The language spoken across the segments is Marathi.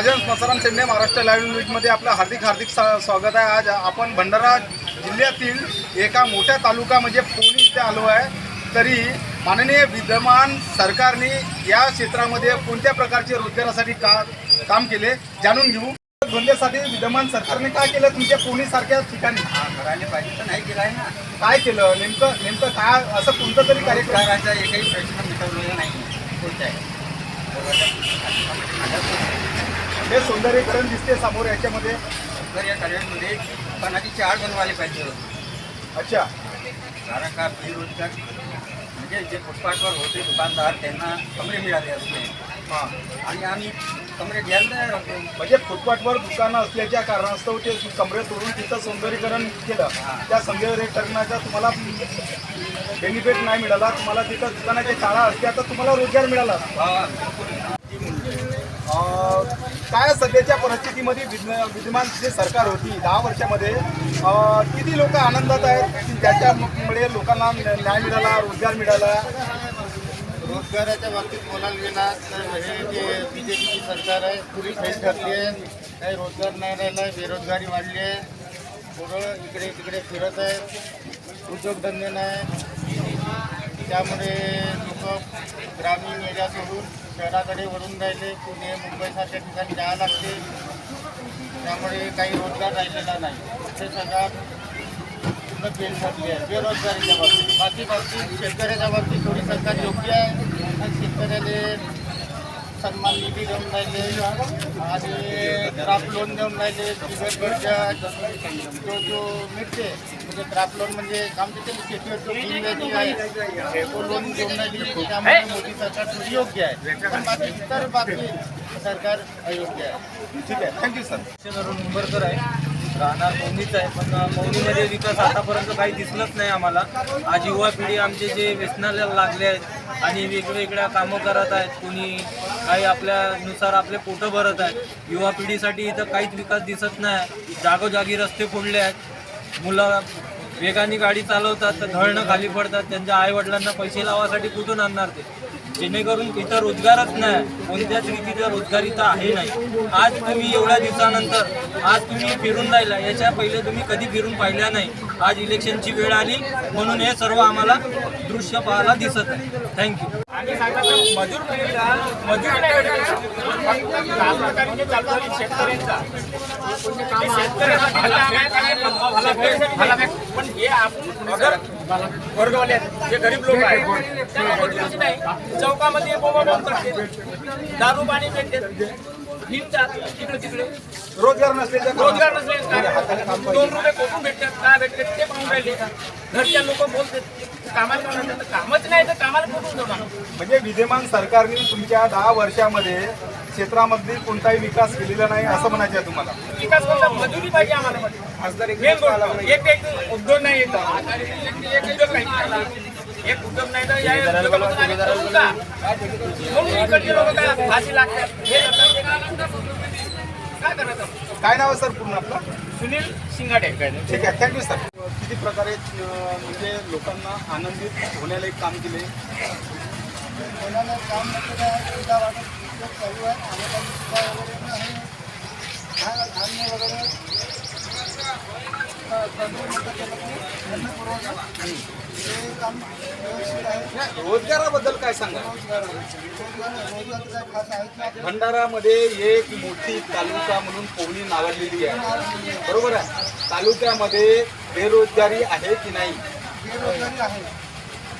माझं मसाराम शेंडे महाराष्ट्र लाईव्ह न्यूजमध्ये आपलं हार्दिक हार्दिक स्वागत आहे. आज आपण भंडारा जिल्ह्यातील एका मोठ्या तालुका म्हणजे पुणे इथे आलो आहे. तरी माननीय विद्यमान सरकारने या क्षेत्रामध्ये कोणत्या प्रकारचे रोजगारासाठी का काम केले जाणून घेऊ. धंद्यासाठी विद्यमान सरकारने काय केलं तुमच्या पुणे सारख्या ठिकाणी करायला पाहिजे तर नाही केलं आहे ना. काय केलं? नेमकं नेमकं काय असं कोणतं तरी कार्यक्रम? रोजगाराचा एकही प्रश्न मिटवलेला नाही. कोणता आहे हे सौंदर्यीकरण दिसते समोर याच्यामध्ये. तर या कार्यामध्ये दुकानाची चार बनवायला पाहिजे अच्छा. कारण का बेरोजगार? म्हणजे जे फुटपाथवर होते दुकानदार त्यांना कमरे मिळाले असते. हां. आणि आम्ही कमरे घ्यायला तयार होतो. म्हणजे फुटपाथवर दुकानं असल्याच्या कारणास्तव ते कमरे तोडून तिथं सौंदर्यीकरण केलं. त्या सौंदर्यीकरणाचा तुम्हाला बेनिफिट नाही मिळाला. तुम्हाला तिथं दुकानाच्या शाळा असत्या तर तुम्हाला रोजगार मिळाला. हा, काय सध्याच्या परिस्थितीमध्ये विद्यमान जे सरकार होती दहा वर्षामध्ये किती लोक आनंदात आहेत? त्याच्यामुळे लोकांना न्याय मिळाला रोजगार मिळाला. रोजगाराच्या बाबतीत बोलायला गेला तर हे जे बी जे पीची सरकार आहे पुरी फेल ठरली आहे. काही रोजगार नाही राहिला बेरोजगारी वाढली आहे. पोरं इकडे तिकडे फिरत आहे उद्योगधंदे नाही. त्यामुळे लोक ग्रामीण एरिया सोडून शहराकडे वळून राहिले. पुणे मुंबईसारख्या ठिकाणी जावं लागते त्यामुळे काही रोजगार राहिलेला नाही. हे सगळ्यात पूर्ण फेल ठरली आहे. बेरोजगारीच्या बाबतीत. बाकी बाबतीत शेतकऱ्याच्या बाबतीत थोडी सरकार योग्य आहे. आणि सन्मान निधी देऊन राहिले आणि क्रॉप लोन देऊन राहिले बिगर गरजा जो जो मिळते म्हणजे क्रॉप लोन म्हणजे आमच्या शेतीवर जो बिल व्याजी आहे तो लोन देऊन राहिली त्यामुळे मोदी सरकार थोडी योग्य आहे. पण बाकी इतर बाबतीत सरकार अयोग्य आहे. ठीक आहे. थँक्यू सर शरद मुंबरकर आहे राहणार मौनीच आहे पण मौनीमध्ये विकास आतापर्यंत काही दिसलंच नाही आम्हाला. आज युवा पिढी आमचे जे व्यसनाला लागले आहेत आणि वेगवेगळ्या कामं करत आहेत कोणी काही आपल्यानुसार आपले पोटं भरत आहेत युवा पिढीसाठी इथं काहीच विकास दिसत नाही. जागोजागी रस्ते फोडले आहेत. मुलं वेगाने गाडी चालवतात तर धळणं खाली पडतात त्यांच्या आईवडिलांना पैसे लावासाठी कुठून आणणार ते? जेणेकरून इथं रोजगारच नाही कोणत्याच रीतीचा रोजगार इथं आहे नाही. आज तुम्ही एवढ्या दिवसानंतर आज तुम्ही फिरून राहिला याच्या पहिले तुम्ही कधी फिरून पाहिल्या नाही. आज इलेक्शनची वेळ आली म्हणून हे सर्व आम्हाला दृश्य पाहायला दिसत आहे. थँक्यू आणि सांगायचं मजूर पिढीला मजुरी नाही शेतकऱ्यांचा. शेतकऱ्यांना पण हे आपण अगर वर्गवाले जे गरीब लोक आहेत त्यांना मजुरीच नाही. चौकामध्ये करते दारू पाणी भेटते हिंडतात तिकडे तिकडे. रोजगार रोजगार नसले काय? दोन रुपये कोठून भेटतात? काय भेटतात? ते पाहून राहिले. घरच्या लोक बोलतात कामाला? कामच नाही तर कामाला कुठून जाणार म्हणजे विद्यमान सरकारने तुमच्या दहा वर्षामध्ये क्षेत्रामध्ये कोणताही विकास केलेला नाही असं म्हणायचं आहे तुम्हाला. विकास कोणता मजुरी पाहिजे आम्हाला एक एक उद्योग नाही येत एक उद्योग नाही एक उद्योग नाही तर या उद्योगापासून आम्ही करू का? म्हणून इकडचे लोक काय फाशी लागतात. हे. काय काय नाव आहे सर पूर्ण आपलं? सुनील शिंगाडे. ठीक आहे थँक्यू सर किती प्रकारे अं, म्हणजे लोकांना आनंदित होण्याला एक काम केले? काम आहे उद्योग चालू आहे वगैरे आहे. धान धान्य वगैरे अ, तांदूळ अन्न पुरवठा रोजगाराबद्दल काय सांगा भंडारामध्ये एक मोठी तालुका म्हणून पोहणी नावाजलेली आहे. बरोबर आहे? तालुक्यामध्ये बेरोजगारी आहे की नाही? बेरोजगारी आहे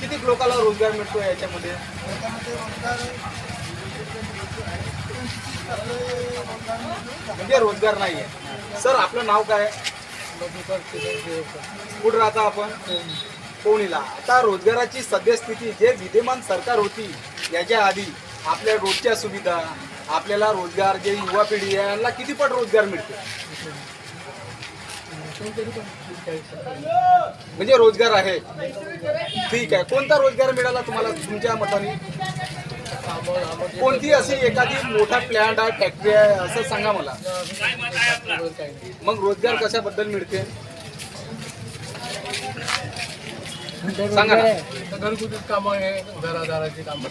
किती लोकांना रोजगार मिळतो याच्यामध्ये? म्हणजे रोजगार नाही आहे सर आपलं नाव काय? कुठं राहता आपण? कोणीला? आता रोजगाराची सद्यस्थिती जे विद्यमान सरकार होती याच्या आधी आपल्या रोजच्या सुविधा आपल्याला रोजगार जे युवा पिढी आहे यांना किती पट रोजगार मिळते? म्हणजे रोजगार आहे. ठीक आहे. कोणता रोजगार मिळाला तुम्हाला तुमच्या मताने? कोणती अशी एखादी मोठा प्लॅन्ट आहे फॅक्टरी आहे असं सांगा मला. मग रोजगार कशाबद्दल मिळते? सांगा ना. घरगुतीच कामं आहे घरादाराची कामं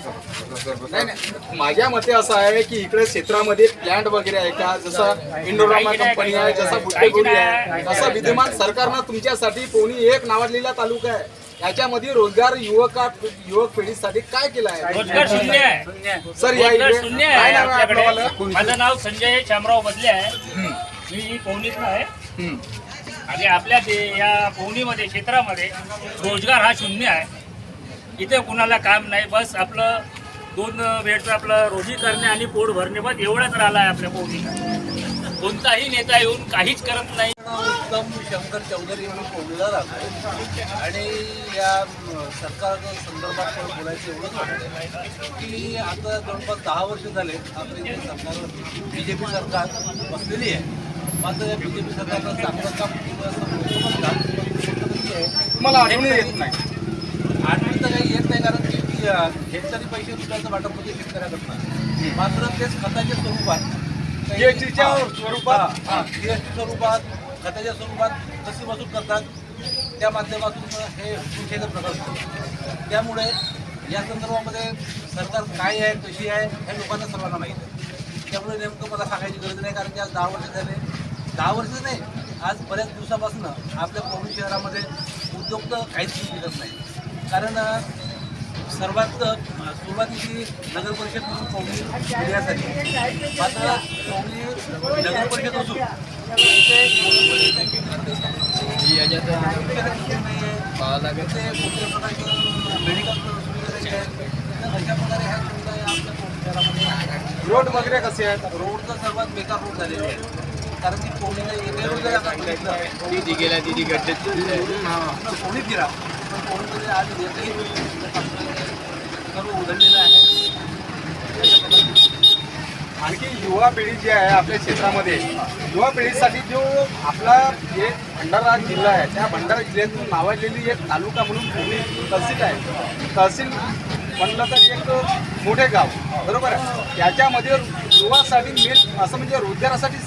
नाही नाही. माझ्या मते असं आहे की इकडे क्षेत्रामध्ये प्लॅन्ट वगैरे आहे का जसं इंडोरामा कंपनी आहे जसं बुट्टेगुडी आहे तसं विद्यमान सरकारनं तुमच्यासाठी कोणी एक नावाजलेला तालुका आहे याच्यामध्ये रोजगार युवका युवक पिढीसाठी काय केलं आहे? रोजगार शून्य आहे. सर या रोजगार शून्य आहे काय नाव आहे आपल्याकडे. आपलं? माझं नाव संजय शामराव बदले आहे. मी पवनीतला आहे हम्म. आणि आपल्या ते या पोहणीमध्ये क्षेत्रामध्ये रोजगार हा शून्य आहे. इथे कुणाला काम नाही. बस आपलं दोन वेळचं आपलं रोजी करणे आणि पोट भरणे बस एवढंच राहिलं आहे आपल्या पोहणीला कोणताही नेता येऊन काहीच करत नाही. उत्तम शंकर चौधरी म्हणून कोंडला राहतो आणि या सरकार संदर्भात पण बोलायचं एवढंच वाटतं. की आता जवळपास दहा वर्ष झाले आपल्या सरकार बी जे पी सरकार बसलेली आहे. मात्र या बी जे पी सरकारनं चांगलं काम केलं असं म्हणतो म्हणतात पण गोष्ट आहे तुम्हाला येत नाही. आठवण तर काही येत नाही कारण की हेक्टरी पैसे रुपयाचं वाटप म्हणजे शेतकऱ्याकडनं. मात्र तेच खताच्या स्वरूपात. GST च्या स्वरूपात? जी एस टी स्वरूपात खताच्या स्वरूपात कशी वसूल करतात त्या माध्यमातून हे चुकीचे प्रकार होतो त्यामुळे या संदर्भामध्ये सरकार काय आहे कशी आहे हे लोकांना सर्वांना माहीत आहे. त्यामुळे नेमकं मला सांगायची गरज नाही कारण की आज दहा वर्ष झाले दहा वर्ष नाही आज बऱ्याच दिवसापासून आपल्या पवनी शहरामध्ये उद्योग तर काहीच निघत नाही. कारण सर्वात सुरुवातीची नगर परिषद म्हणून पवनी जिल्ह्यासाठी मात्र पवनी नगर परिषद असून अशा प्रकारे ह्या सुविधा रोड वगैरे कसे आहेत? रोड तर सर्वात बेकार रोड झालेले आहे. कारण की कोणीला एका रोड जर आपण बघितलं दिदी गेल्या दिदी गड्ड्यात तर कोणीच गेला. पण कोणीतरी आज सर्व उघडलेलं आहे. आणखी युवा पिढी जी आहे आपल्या क्षेत्रामध्ये युवा पिढीसाठी जो आपला जे भंडारा जिल्हा आहे त्या भंडारा जिल्ह्यातून नावाजलेली एक तालुका म्हणून पुणे तहसील आहे. तहसील म्हणलं तर एक मोठे गाव बरोबर आहे? त्याच्यामध्ये युवासाठी मेन असं म्हणजे रोजगारासाठी